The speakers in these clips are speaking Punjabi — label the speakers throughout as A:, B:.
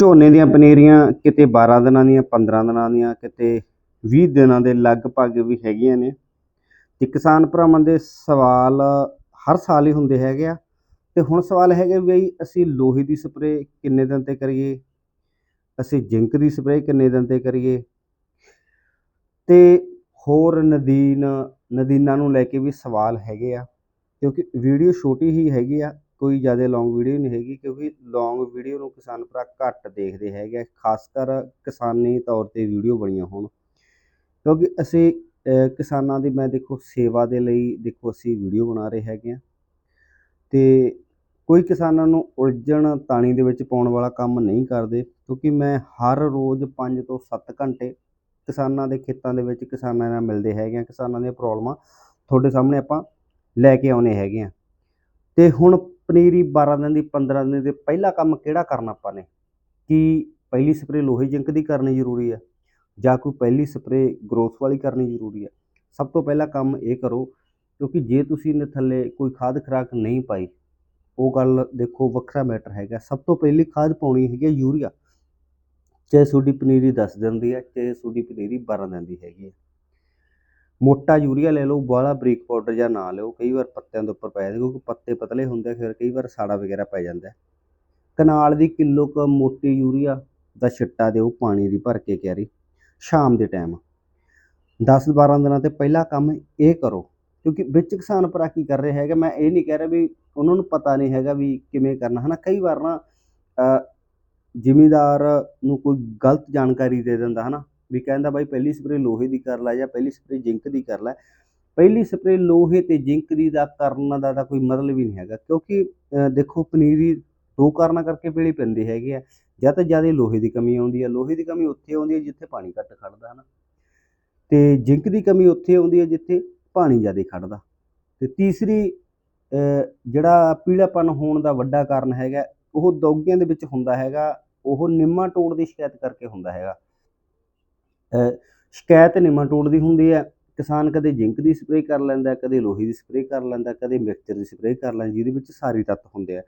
A: ਝੋਨੇ ਦੀਆਂ ਪਨੀਰੀਆਂ ਕਿਤੇ 12 ਦਿਨਾਂ ਦੀਆਂ 15 ਦਿਨਾਂ ਦੀਆਂ, ਕਿਤੇ 20 ਦਿਨਾਂ ਦੇ ਲਗਭਗ ਵੀ ਹੈਗੀਆਂ ਨੇ। ਤੇ ਕਿਸਾਨ ਭਰਾਵਾਂ ਦੇ ਸਵਾਲ ਹਰ ਸਾਲ ਹੀ ਹੁੰਦੇ ਹੈਗੇ ਆ। ਤੇ ਹੁਣ ਸਵਾਲ ਹੈਗੇ ਵੀ ਅਸੀਂ ਲੋਹੇ ਦੀ ਸਪਰੇਅ ਕਿੰਨੇ ਦਿਨ ਤੇ ਕਰੀਏ? ਅਸੀਂ ਜ਼ਿੰਕ ਦੀ ਸਪਰੇਅ ਕਿੰਨੇ ਦਿਨ ਤੇ ਕਰੀਏ? ਤੇ ਹੋਰ ਨਦੀਨ, ਨਦੀਨਾਂ ਨੂੰ ਲੈ ਕੇ ਵੀ ਸਵਾਲ ਹੈਗੇ ਆ, ਕਿਉਂਕਿ ਵੀਡੀਓ ਛੋਟੀ ਹੀ ਹੈਗੀ ਆ। ਕੋਈ ਜ਼ਿਆਦਾ ਲੌਂਗ ਵੀਡੀਓ ਨਹੀਂ ਹੈਗੀ ਕਿਉਂਕਿ ਲੌਂਗ ਵੀਡੀਓ ਨੂੰ ਕਿਸਾਨ ਭਰਾ ਘੱਟ ਦੇਖਦੇ ਹੈਗੇ ਖਾਸ ਕਰ ਕਿਸਾਨੀ ਤੌਰ ਤੇ ਵੀਡੀਓ ਬਣੀਆਂ ਹੋਣ। ਕਿਉਂਕਿ ਅਸੀਂ ਕਿਸਾਨਾਂ ਦੀ ਮੈਂ ਦੇਖੋ ਸੇਵਾ ਦੇ ਲਈ ਦੇਖੋ ਅਸੀਂ ਵੀਡੀਓ ਬਣਾ ਰਹੇ ਹੈਗੇ ਆ। ਤੇ ਕੋਈ ਕਿਸਾਨਾਂ ਨੂੰ ਉਲਝਣ ਤਾਣੀ ਦੇ ਵਿੱਚ ਪਾਉਣ ਵਾਲਾ ਕੰਮ ਨਹੀਂ ਕਰਦੇ, ਕਿਉਂਕਿ ਮੈਂ ਹਰ ਰੋਜ਼ 5 ਤੋਂ 7 ਘੰਟੇ ਕਿਸਾਨਾਂ ਦੇ ਖੇਤਾਂ ਦੇ ਵਿੱਚ ਕਿਸਾਨਾਂ ਨਾਲ ਮਿਲਦੇ ਹੈਗੇ ਆ। ਕਿਸਾਨਾਂ ਦੀਆਂ ਪ੍ਰੋਬਲਮਾਂ ਤੁਹਾਡੇ ਸਾਹਮਣੇ ਆਪਾਂ ਲੈ ਕੇ ਆਉਨੇ ਹੈਗੇ ਆ। ਤੇ ਹੁਣ ਪਨੀਰੀ 12 ਦਿਨ ਦੀ 15 ਦਿਨ ਦੇ, ਪਹਿਲਾ ਕੰਮ ਕਿਹੜਾ ਕਰਨਾ ਆਪਾਂ ਨੇ? ਕੀ ਪਹਿਲੀ ਸਪਰੇ ਲੋਹੇ ਜ਼ਿੰਕ ਦੀ ਕਰਨੀ ਜ਼ਰੂਰੀ ਹੈ ਜਾਂ ਕੋਈ ਪਹਿਲੀ ਸਪਰੇ ਗਰੋਥ ਵਾਲੀ ਕਰਨੀ ਜ਼ਰੂਰੀ ਹੈ ਸਭ ਤੋਂ ਪਹਿਲਾ ਕੰਮ ਇਹ ਕਰੋ, ਕਿਉਂਕਿ ਜੇ ਤੁਸੀਂ ਨੇ ਥੱਲੇ ਕੋਈ ਖਾਦ ਖੁਰਾਕ ਨਹੀਂ ਪਾਈ, ਉਹ ਗੱਲ ਦੇਖੋ ਵੱਖਰਾ ਮੈਟਰ ਹੈਗਾ। ਸਭ ਤੋਂ ਪਹਿਲੀ ਖਾਦ ਪਾਉਣੀ ਹੈਗੀ ਹੈ ਯੂਰੀਆ। ਚਾਹੇ ਤੁਹਾਡੀ ਪਨੀਰੀ 10 ਦਿਨ ਦੀ ਹੈ ਚਾਹੇ ਤੁਹਾਡੀ ਪਨੀਰੀ 12 ਦਿਨ ਦੀ ਹੈਗੀ ਹੈ ਮੋਟਾ ਯੂਰੀਆ ਲੈ ਲਓ ਬਾਹਲਾ ਬਰੀਕ ਪਾਊਡਰ ਜਾਂ ਨਾ ਲਿਓ, ਕਈ ਵਾਰ ਪੱਤਿਆਂ ਦੇ ਉੱਪਰ ਪੈ ਜਾਂਦੇ, ਕਿਉਂਕਿ ਪੱਤੇ ਪਤਲੇ ਹੁੰਦੇ ਫਿਰ ਕਈ ਵਾਰ ਸਾੜਾ ਵਗੈਰਾ ਪੈ ਜਾਂਦਾ ਕਨਾਲ ਦੀ ਕਿਲੋ ਕ ਮੋਟੀ ਯੂਰੀਆ ਦਾ ਛਿੱਟਾ ਦਿਓ ਪਾਣੀ ਦੀ ਭਰ ਕੇ ਕਿਆਰੀ, ਸ਼ਾਮ ਦੇ ਟਾਈਮ 10 12 ਦਿਨਾਂ ਤੇ ਪਹਿਲਾ ਕੰਮ ਇਹ ਕਰੋ, ਕਿਉਂਕਿ ਵਿੱਚ ਕਿਸਾਨ ਭਰਾ ਕੀ ਕਰ ਰਿਹਾ ਹੈਗਾ, ਮੈਂ ਇਹ ਨਹੀਂ ਕਹਿ ਰਿਹਾ ਵੀ ਉਹਨਾਂ ਨੂੰ ਪਤਾ ਨਹੀਂ ਹੈਗਾ ਵੀ ਕਿਵੇਂ ਕਰਨਾ, ਹਨਾ? ਕਈ ਵਾਰ ਨਾ ਜ਼ਿਮੀਦਾਰ ਨੂੰ ਕੋਈ ਗਲਤ ਜਾਣਕਾਰੀ ਦੇ ਦਿੰਦਾ, ਹਨਾ? ਵੀ ਕਹਿੰਦਾ ਬਾਈ ਪਹਿਲੀ ਸਪਰੇ ਲੋਹੇ ਦੀ ਕਰ ਲੈ ਜਾਂ ਪਹਿਲੀ ਸਪਰੇ ਜ਼ਿੰਕ ਦੀ ਕਰ ਲੈ। ਪਹਿਲੀ ਸਪਰੇ ਲੋਹੇ ਤੇ ਜ਼ਿੰਕ ਦੀ ਦਾ ਕਰਨ ਦਾ ਤਾਂ ਕੋਈ ਮਤਲਬ ਹੀ ਨਹੀਂ ਹੈਗਾ, ਕਿਉਂਕਿ ਦੇਖੋ ਪਨੀਰੀ ਦੋ ਕਾਰਨਾਂ ਕਰਕੇ ਪੀਲੀ ਪੈਂਦੀ ਹੈਗੀ ਆ। ਜਾਂ ਤਾਂ ਜ਼ਿਆਦਾ ਲੋਹੇ ਦੀ ਕਮੀ ਆਉਂਦੀ ਹੈ ਲੋਹੇ ਦੀ ਕਮੀ ਉੱਥੇ ਆਉਂਦੀ ਹੈ ਜਿੱਥੇ ਪਾਣੀ ਘੱਟ ਖੜਦਾ ਹਨਾ। ਤੇ ਜ਼ਿੰਕ ਦੀ ਕਮੀ ਉੱਥੇ ਆਉਂਦੀ ਹੈ ਜਿੱਥੇ ਪਾਣੀ ਜ਼ਿਆਦਾ ਖੜਦਾ। ਤੇ ਤੀਸਰੀ ਜਿਹੜਾ ਪੀਲਾਪਨ ਹੋਣ ਦਾ ਵੱਡਾ ਕਾਰਨ ਹੈਗਾ, ਉਹ ਦੌਗਿਆਂ ਦੇ ਵਿੱਚ ਹੁੰਦਾ ਹੈਗਾ, ਉਹ ਨਿੰਮਾ ਟੋੜ ਦੀ ਸ਼ਿਕਾਇਤ ਕਰਕੇ ਹੁੰਦਾ ਹੈਗਾ। ਸ਼ਿਕਾਇਤ ਸ਼ਿਕਾਇਤ ਨਿਮਾਟੋਡ ਦੀ ਹੁੰਦੀ ਹੈ, ਕਿਸਾਨ ਕਦੇ ਜ਼ਿੰਕ ਦੀ ਸਪਰੇਅ ਕਰ ਲੈਂਦਾ, ਕਦੇ ਲੋਹੇ ਦੀ ਸਪਰੇਅ ਕਰ ਲੈਂਦਾ, ਕਦੇ ਮਿਕਸਚਰ ਦੀ ਸਪਰੇਅ ਕਰ ਲੈਂਦਾ, ਜਿਹਦੇ ਵਿੱਚ ਸਾਰੀ ਤੱਤ ਹੁੰਦੇ ਆ।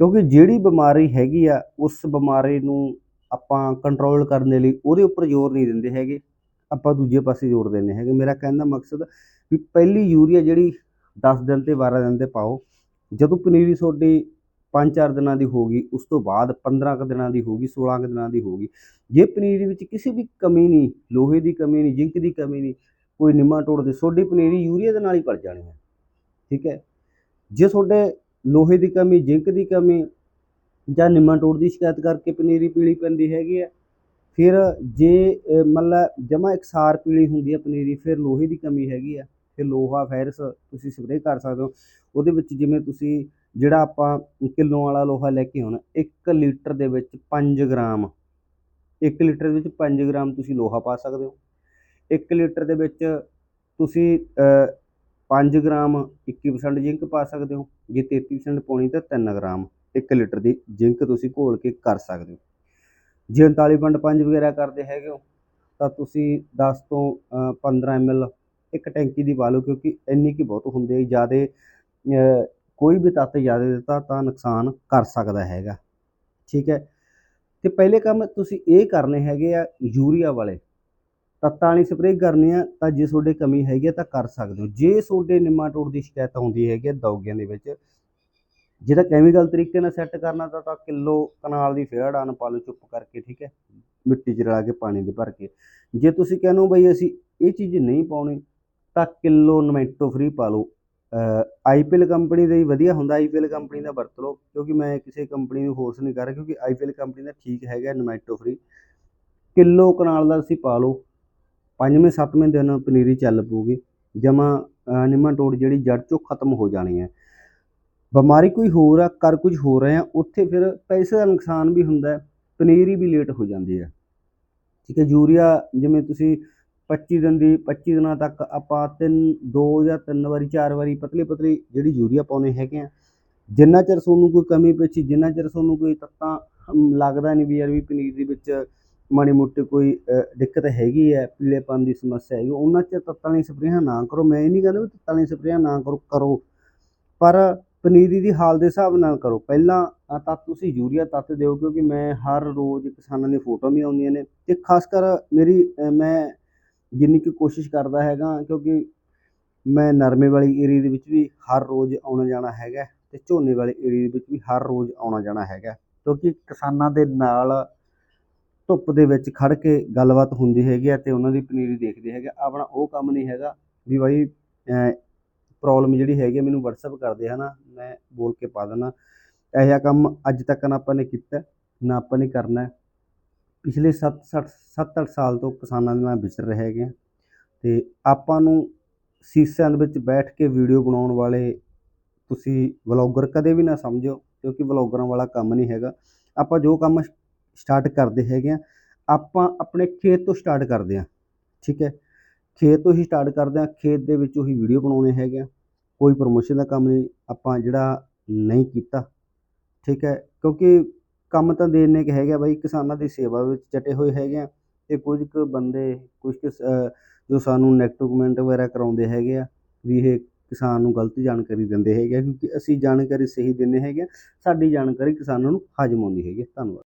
A: ਕਿਉਂਕਿ ਜਿਹੜੀ ਬਿਮਾਰੀ ਹੈਗੀ ਆ, ਉਸ ਬਿਮਾਰੀ ਨੂੰ ਆਪਾਂ ਕੰਟਰੋਲ ਕਰਨ ਦੇ ਲਈ ਉਹਦੇ ਉੱਪਰ ਜ਼ੋਰ ਨਹੀਂ ਦਿੰਦੇ ਹੈਗੇ। ਆਪਾਂ ਦੂਜੇ ਪਾਸੇ ਜ਼ੋਰ ਦਿੰਦੇ ਹੈਗੇ। ਮੇਰਾ ਕਹਿਣ ਦਾ ਮਕਸਦ ਵੀ ਪਹਿਲੀ ਯੂਰੀਆ ਜਿਹੜੀ 10 ਦਿਨ ਤੇ 12 ਦਿਨ ਤੇ ਪਾਓ। ਜਦੋਂ ਪਨੀਰੀ ਤੁਹਾਡੀ 5-4 ਦਿਨਾਂ ਦੀ ਹੋਗੀ ਉਸ ਤੋਂ ਬਾਅਦ 15 ਕੁ ਦਿਨਾਂ ਦੀ ਹੋਗੀ 16 ਕੁ ਦਿਨਾਂ ਦੀ ਹੋਗੀ ਜੇ ਪਨੀਰੀ ਵਿੱਚ ਕਿਸੇ ਵੀ ਕਮੀ ਨਹੀਂ ਲੋਹੇ ਦੀ ਕਮੀ ਨਹੀਂ ਜ਼ਿੰਕ ਦੀ ਕਮੀ ਨਹੀਂ ਕੋਈ ਨਿਮਾਟੋਡ ਦੇ ਤੁਹਾਡੀ ਪਨੀਰੀ ਯੂਰੀਆ ਦੇ ਨਾਲ ਹੀ ਭਰ ਜਾਣੀ ਹੈ। ਠੀਕ ਹੈ? ਜੇ ਤੁਹਾਡੇ ਲੋਹੇ ਦੀ ਕਮੀ ਜ਼ਿੰਕ ਦੀ ਕਮੀ ਜਾਂ ਨਿਮਾਟੋਡ ਦੀ ਸ਼ਿਕਾਇਤ ਕਰਕੇ ਪਨੀਰੀ ਪੀਲੀ ਪੈਂਦੀ ਹੈਗੀ ਹੈ। ਫਿਰ ਜੇ ਅ, ਮਤਲਬ ਜਮਾ ਇਕਸਾਰ ਪੀਲੀ ਹੁੰਦੀ ਹੈ ਪਨੀਰੀ ਫਿਰ ਲੋਹੇ ਦੀ ਕਮੀ ਹੈਗੀ ਆ ਫਿਰ ਲੋਹਾ ਫੈਰਸ ਤੁਸੀਂ ਸਪਰੇਅ ਕਰ ਸਕਦੇ ਹੋ। ਉਹਦੇ ਵਿੱਚ ਜਿਵੇਂ ਤੁਸੀਂ ਜਿਹੜਾ ਆਪਾਂ ਕਿੱਲੋਂ ਵਾਲਾ ਲੋਹਾ ਲੈ ਕੇ ਆਉਣਾ 1 ਲੀਟਰ ਦੇ ਵਿੱਚ 5 ਗ੍ਰਾਮ। 1 ਲੀਟਰ ਦੇ ਵਿੱਚ 5 ਗ੍ਰਾਮ ਤੁਸੀਂ ਲੋਹਾ ਪਾ ਸਕਦੇ ਹੋ। 1 ਲੀਟਰ ਦੇ ਵਿੱਚ ਤੁਸੀਂ ਅ, 5 ਗ੍ਰਾਮ 21% ਜ਼ਿੰਕ ਪਾ ਸਕਦੇ ਹੋ। ਜੇ 33% ਪਾਉਣੀ ਤਾਂ 3 ਗ੍ਰਾਮ। 1 ਲੀਟਰ ਦੀ ਜ਼ਿੰਕ ਤੁਸੀਂ ਘੋਲ ਕੇ ਕਰ ਸਕਦੇ ਹੋ। ਜੇ 39.5 ਵਗੈਰਾ ਕਰਦੇ ਹੈਗੇ ਹੋ ਤਾਂ ਤੁਸੀਂ 10 ਤੋਂ ਅ, 15 ml ਇੱਕ ਟੈਂਕੀ ਦੀ ਪਾ ਲਓ ਕਿਉਂਕਿ ਇੰਨੀ ਕੀ ਬਹੁਤ ਹੁੰਦੇ ਆ ਜਿਆਦੇ ਕੋਈ ਵੀ ਤੱਤ ਜ਼ਿਆਦਾ ਦਿੱਤਾ ਤਾਂ ਨੁਕਸਾਨ ਕਰ ਸਕਦਾ ਹੈਗਾ। ਠੀਕ ਹੈ? ਤੇ ਪਹਿਲੇ ਕੰਮ ਤੁਸੀਂ ਇਹ ਕਰਨੇ ਹੈਗੇ ਆ ਯੂਰੀਆ ਵਾਲੇ। ਤੱਤਾਂ ਵਾਲੀ ਸਪਰੇਅ ਕਰਨੀ ਆ ਤਾਂ ਜੇ ਤੁਹਾਡੇ ਕਮੀ ਹੈਗੀ ਆ ਤਾਂ ਕਰ ਸਕਦੇ ਹੋ। ਜੇ ਤੁਹਾਡੇ ਨਿਮਾਟੋਡ ਦੀ ਸ਼ਿਕਾਇਤ ਆਉਂਦੀ ਹੈਗੀ ਆ ਦੌਗਿਆਂ ਦੇ ਵਿੱਚ, ਜਿਹਦਾ ਕੈਮੀਕਲ ਤਰੀਕੇ ਨਾਲ ਸੈੱਟ ਕਰਨਾ ਤਾਂ ਤਾਂ ਕਿਲੋ ਕਨਾਲ ਦੀ ਫੇਰ ਡਾਨ ਪਾ ਲਓ ਚੁੱਪ ਕਰਕੇ, ਠੀਕ ਹੈ? ਮਿੱਟੀ 'ਚ ਰਲਾ ਕੇ ਪਾਣੀ ਦੇ ਭਰ ਕੇ। ਜੇ ਤੁਸੀਂ ਕਹਿੰਦੇ ਹੋ ਬਈ ਅਸੀਂ ਇਹ ਚੀਜ਼ ਨਹੀਂ ਪਾਉਣੀ ਤਾਂ ਕਿਲੋ ਨਮੈਟੋ ਫ੍ਰੀ ਪਾ ਲਓ। ਆਈਪੀਐਲ ਕੰਪਨੀ ਦਾ ਹੀ ਵਧੀਆ ਹੁੰਦਾ ਆਈਪੀਐਲ ਕੰਪਨੀ ਦਾ ਵਰਤ ਲਓ, ਕਿਉਂਕਿ ਮੈਂ ਕਿਸੇ ਕੰਪਨੀ ਨੂੰ ਫੋਰਸ ਨਹੀਂ ਕਰ ਰਿਹਾ, ਕਿਉਂਕਿ ਆਈਪੀਐਲ ਕੰਪਨੀ ਦਾ ਠੀਕ ਹੈਗਾ ਨਮੈਟੋ ਫ੍ਰੀ ਕਿਲੋ ਕਨਾਲ ਦਾ ਤੁਸੀਂ ਪਾ ਲਓ, ਪੰਜਵੇਂ, ਸੱਤਵੇਂ ਦਿਨ ਪਨੀਰੀ ਚੱਲ ਪਊਗੀ, ਜਮਾ ਨਿਮਾਟੋਡ ਜਿਹੜੀ ਜੜ ਚੋਂ ਖਤਮ ਹੋ ਜਾਣੀ ਹੈ। ਬਿਮਾਰੀ ਕੋਈ ਹੋਰ ਆ ਕਰ ਕੁਝ ਹੋ ਰਹੇ ਆ ਉੱਥੇ ਫਿਰ ਪੈਸੇ ਦਾ ਨੁਕਸਾਨ ਵੀ ਹੁੰਦਾ ਪਨੀਰੀ ਵੀ ਲੇਟ ਹੋ ਜਾਂਦੀ ਹੈ। ਠੀਕ ਹੈ, ਯੂਰੀਆ ਜਿਵੇਂ ਤੁਸੀਂ 25 ਦਿਨ ਦੀ 25 ਦਿਨਾਂ ਤੱਕ ਆਪਾਂ ਤਿੰਨ, ਦੋ ਜਾਂ ਤਿੰਨ ਵਾਰੀ, ਚਾਰ ਵਾਰੀ ਪਤਲੀ ਪਤਲੀ ਜਿਹੜੀ ਯੂਰੀਆ ਪਾਉਣੇ ਹੈਗੇ ਆ। ਜਿੰਨਾ ਚਿਰ ਤੁਹਾਨੂੰ ਕੋਈ ਕਮੀ ਪੇਸ਼ੀ ਜਿੰਨਾ ਚਿਰ ਤੁਹਾਨੂੰ ਕੋਈ ਤੱਤਾਂ ਲੱਗਦਾ ਨਹੀਂ ਵੀ ਯਾਰ ਵੀ ਪਨੀਰ ਦੇ ਵਿੱਚ ਮਾੜੀ ਮੋਟੀ ਕੋਈ ਦਿੱਕਤ ਹੈਗੀ ਹੈ ਪੀਲੇਪਨ ਦੀ ਸਮੱਸਿਆ ਹੈਗੀ, ਉਹਨਾਂ 'ਚ ਤੱਤਾਂ ਵਾਲੀ ਸਪਰੇਹਾਂ ਨਾ ਕਰੋ। ਮੈਂ ਇਹ ਨਹੀਂ ਕਹਿੰਦਾ ਵੀ ਤੱਤਾਂ ਵਾਲੀ ਸਪਰੇਹਾਂ ਨਾ ਕਰੋ ਕਰੋ। ਪਰ ਪਨੀਰੀ ਦੀ ਹਾਲ ਦੇ ਹਿਸਾਬ ਨਾਲ ਕਰੋ। ਪਹਿਲਾਂ ਤਾਂ ਤੁਸੀਂ ਯੂਰੀਆ ਤੱਤ ਦਿਓ, ਕਿਉਂਕਿ ਮੈਂ ਹਰ ਰੋਜ਼ ਕਿਸਾਨਾਂ ਦੀਆਂ ਫੋਟੋਆਂ ਵੀ ਆਉਂਦੀਆਂ ਨੇ। ਤੇ ਖਾਸ ਕਰ ਮੇਰੀ ਮੈਂ ਜਿੰਨੀ ਕੁ ਕੋਸ਼ਿਸ਼ ਕਰਦਾ ਹੈਗਾ, ਕਿਉਂਕਿ ਮੈਂ ਨਰਮੇ ਵਾਲੀ ਏਰੀਏ ਦੇ ਵਿੱਚ ਵੀ ਹਰ ਰੋਜ਼ ਆਉਣਾ ਜਾਣਾ ਹੈਗਾ ਅਤੇ ਝੋਨੇ ਵਾਲੇ ਏਰੀਏ ਦੇ ਵਿੱਚ ਵੀ ਹਰ ਰੋਜ਼ ਆਉਣਾ ਜਾਣਾ ਹੈਗਾ ਕਿਉਂਕਿ ਕਿਸਾਨਾਂ ਦੇ ਨਾਲ ਧੁੱਪ ਦੇ ਵਿੱਚ ਖੜ ਕੇ ਗੱਲਬਾਤ ਹੁੰਦੀ ਹੈਗੀ ਆ ਅਤੇ ਉਹਨਾਂ ਦੀ ਪਨੀਰੀ ਦੇਖਦੇ ਹੈਗੇ ਆਪਣਾ ਉਹ ਕੰਮ ਨਹੀਂ ਹੈਗਾ ਵੀ ਬਾਈ ਪ੍ਰੋਬਲਮ ਜਿਹੜੀ ਹੈਗੀ ਆ ਮੈਨੂੰ WhatsApp ਕਰਦੇ ਹਨਾ, ਮੈਂ ਬੋਲ ਕੇ ਪਾ ਦਿੰਦਾ। ਇਹੋ ਜਿਹਾ ਕੰਮ ਅੱਜ ਤੱਕ ਨਾ ਆਪਾਂ ਨੇ ਕੀਤਾ, ਨਾ ਆਪਾਂ ਨੇ ਕਰਨਾ ਪਿਛਲੇ 7 ਸੱਤ 8 ਸਾਲ ਤੋਂ ਕਿਸਾਨਾਂ ਦੇ ਨਾਲ ਵਿਚਰ ਰਹੇ ਹੈਗੇ ਆ। ਤੇ ਆਪਾਂ ਨੂੰ ਸੀਸਿਆਂ ਦੇ ਵਿੱਚ ਬੈਠ ਕੇ ਵੀਡੀਓ ਬਣਾਉਣ ਵਾਲੇ ਤੁਸੀਂ ਵਲੌਗਰ ਕਦੇ ਵੀ ਨਾ ਸਮਝੋ, ਕਿਉਂਕਿ ਵਲੌਗਰਾਂ ਵਾਲਾ ਕੰਮ ਨਹੀਂ ਹੈਗਾ। ਆਪਾਂ ਜੋ ਕੰਮ ਸਟਾਰਟ ਕਰਦੇ ਹੈਗੇ ਆ, ਆਪਾਂ ਆਪਣੇ ਖੇਤ ਤੋਂ ਸਟਾਰਟ ਕਰਦੇ ਆ, ਠੀਕ ਹੈ? ਖੇਤ ਤੋਂ ਹੀ ਸਟਾਰਟ ਕਰਦੇ ਆ, ਖੇਤ ਦੇ ਵਿੱਚ ਉਹੀ ਵੀਡੀਓ ਬਣਾਉਣੇ ਹੈਗੇ ਆ। ਕੋਈ ਪ੍ਰਮੋਸ਼ਨ ਦਾ ਕੰਮ ਨਹੀਂ, ਆਪਾਂ ਜਿਹੜਾ ਨਹੀਂ ਕੀਤਾ, ਠੀਕ ਹੈ? ਕਿਉਂਕਿ ਕੰਮ ਤਾਂ ਦੇ ਇੰਨੇ ਕੁ ਹੈਗੇ ਆ ਬਾਈ, ਕਿਸਾਨਾਂ ਦੀ ਸੇਵਾ ਵਿੱਚ ਜਟੇ ਹੋਏ ਹੈਗੇ ਆ ਅਤੇ ਕੁਝ ਕੁ ਬੰਦੇ, ਕੁਝ ਕੁ ਸ- ਜੋ ਸਾਨੂੰ ਨੈਗੇਟਿਵ ਕਮੈਂਟ ਵਗੈਰਾ ਕਰਾਉਂਦੇ ਹੈਗੇ ਆ, ਵੀ ਇਹ ਕਿਸਾਨ ਨੂੰ ਗਲਤ ਜਾਣਕਾਰੀ ਦਿੰਦੇ ਹੈਗੇ ਆ, ਕਿਉਂਕਿ ਅਸੀਂ ਜਾਣਕਾਰੀ ਸਹੀ ਦਿੰਦੇ ਹੈਗੇ ਹਾਂ ਸਾਡੀ ਜਾਣਕਾਰੀ ਕਿਸਾਨਾਂ ਨੂੰ ਹਾਜ਼ਮ ਆਉਂਦੀ ਹੈਗੀ ਆ। ਧੰਨਵਾਦ